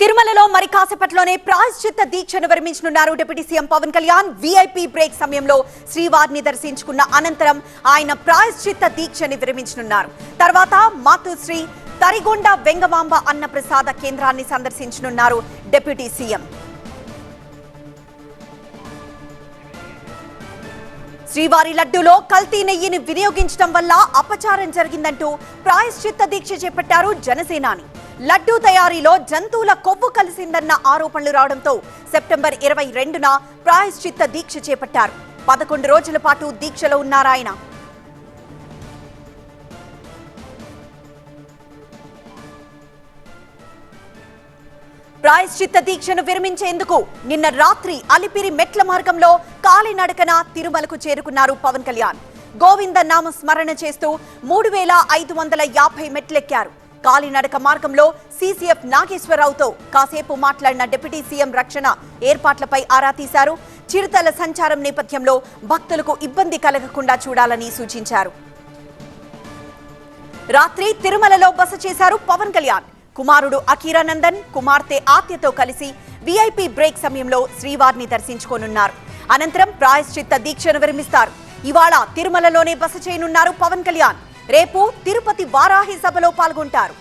తిరుమలలో మరి కాసేపట్లోనే ప్రాయశ్చిత్త దీక్షను విరమించనున్నారు deputy CM Pawan Kalyan. VIP break సమయంలో శ్రీవారిని దర్శించుకున్న అనంతరం ఆయన ప్రాయశ్చిత్త దీక్షని విరమించనున్నారు. తర్వాత మాతృశ్రీ తరిగొండ వెంగమాంబ అన్న ప్రసాద కేంద్రాన్ని సందర్శించనున్నారు డిప్యూటీ సీఎం. శ్రీవారి లడ్డూలో కల్తీ నెయ్యిని వినియోగించడం వల్ల అపచారం జరిగిందంటూ ప్రాయశ్చిత్త దీక్ష చేపట్టారు జనసేనాని. లడ్డూ తయారీలో జంతువుల కొవ్వు కలిసిందన్న ఆరోపణలు రావడంతో సెప్టెంబర్ ఇరవై రెండున ప్రాయశ్చిత్త దీక్ష చేపట్టారు. పదకొండు రోజుల పాటు దీక్షలో ఉన్నారాయన ప్రాయశ్చిత్త దీక్షను విరమించేందుకు నిన్న రాత్రి అలిపిరి మెట్ల మార్గంలో కాలినడకన తిరుమలకు చేరుకున్నారు పవన్ కళ్యాణ్. గోవింద నామ స్మరణ చేస్తూ మూడు వేల ఐదు వందల యాభై మెట్లెక్కారు. కాలినడక మార్గంలో సీసీఎఫ్ నాగేశ్వరరావుతో కాసేపు మాట్లాడిన డిప్యూటీ సీఎం రక్షణ ఏర్పాట్లపై ఆరా తీశారు. చిరుతల సంచారం నేపథ్యంలో భక్తులకు ఇబ్బంది కలగకుండా చూడాలని సూచించారు. రాత్రి తిరుమలలో బస చేశారు పవన్ కళ్యాణ్. కుమారుడు అఖీరానందన్ కుమార్తె ఆత్యతో కలిసి వీఐపీ బ్రేక్ సమయంలో శ్రీవారిని దర్శించుకోనున్నారు. అనంతరం ప్రాయశ్చిత్త దీక్షను విరమిస్తారు. ఇవాళ తిరుమలలోనే బస చేయనున్నారు పవన్ కళ్యాణ్. రేపు తిరుపతి వారాహి సభలో పాల్గొంటారు.